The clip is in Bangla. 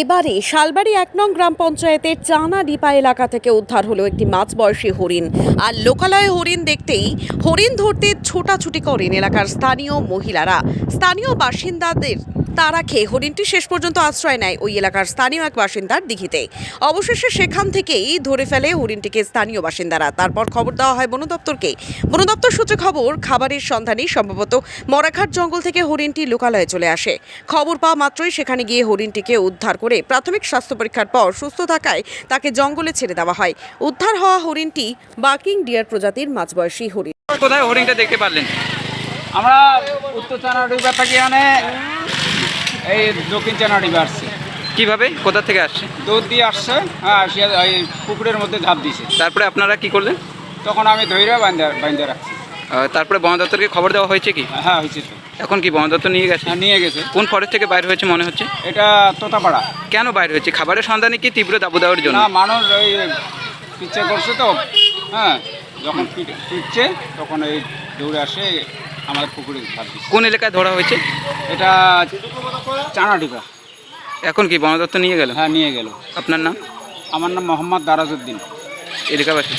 এবারে শালবাড়ি এক নং গ্রাম পঞ্চায়েতের চানা ডিপা এলাকা থেকে উদ্ধার হলো একটি মাছ বয়সী হরিণ। আর লোকালয়ে হরিণ দেখতেই হরিণ ধরতে ছোটাছুটি করেন এলাকার স্থানীয় মহিলারা। স্থানীয় বাসিন্দাদের তারা খেয়ে হরিণটি শেষ পর্যন্ত আশ্রয় নেয় ওই এলাকার স্থানীয় এক বাসিন্দার দিঘিতে। অবশেষে সেখান থেকেই ধরে ফেলে হরিণটিকে স্থানীয় বাসিন্দারা। তারপর খবর দেওয়া হয় বন দপ্তরকে। বন দপ্তর সূত্রে খবর খাবারের সন্ধানে সম্ভবত মরাঘাট জঙ্গল থেকে হরিণটি লোকালয়ে চলে আসে। খবর পাওয়া মাত্রই সেখানে গিয়ে হরিণটিকে উদ্ধার করে প্রাথমিক স্বাস্থ্য পরীক্ষার পর সুস্থ থাকায় তাকে জঙ্গলে ছেড়ে দেওয়া হয়। উদ্ধার হওয়া হরিণটি বাকিং ডিয়ার প্রজাতির মাঝবয়সী হরিণ। কোথায় হরিণটা দেখতে পারলেন? আমরা উত্তর চানাডিবা থেকে মানে এই দক্ষিণ চানাডিবা আসছে কীভাবে? কোথা থেকে আসছে? দুধ দিয়ে আসছে হ্যাঁ আসিয়া এই পুকুরের মধ্যে ঝাঁপ দিছে। তারপরে আপনারা কি করলেন? তখন আমি ধৈর্য বান্ধা বান্ধা রাখছি। আহ, তারপরে বন দপ্তরকে খবর দেওয়া হয়েছে কি? হ্যাঁ হয়েছে তো। এখন কি বন দপ্তর নিয়ে গেছে? হ্যাঁ নিয়ে গেছে। কোন ফরেস্ট থেকে বাইরে হয়েছে মনে হচ্ছে? এটা তোতাপাড়া। কেন বাইরে হয়েছে? খাবারের সন্ধানে কি তীব্র দাবদাহের জন্য? না মানুষ ওই পিচ্ছে করছে তো। হ্যাঁ যখন পিট- পিটছে তখন এই দৌড়ে আসে আমাদের পুকুরে ঝাঁপ কোন এলাকায় ধরা হয়েছে? এটা চানাডিবা এখন কি বন দপ্তর নিয়ে গেল? হ্যাঁ নিয়ে গেল। আপনার নাম? আমার নাম মোহাম্মদ দারাজউদ্দিন। এলাকাবাসী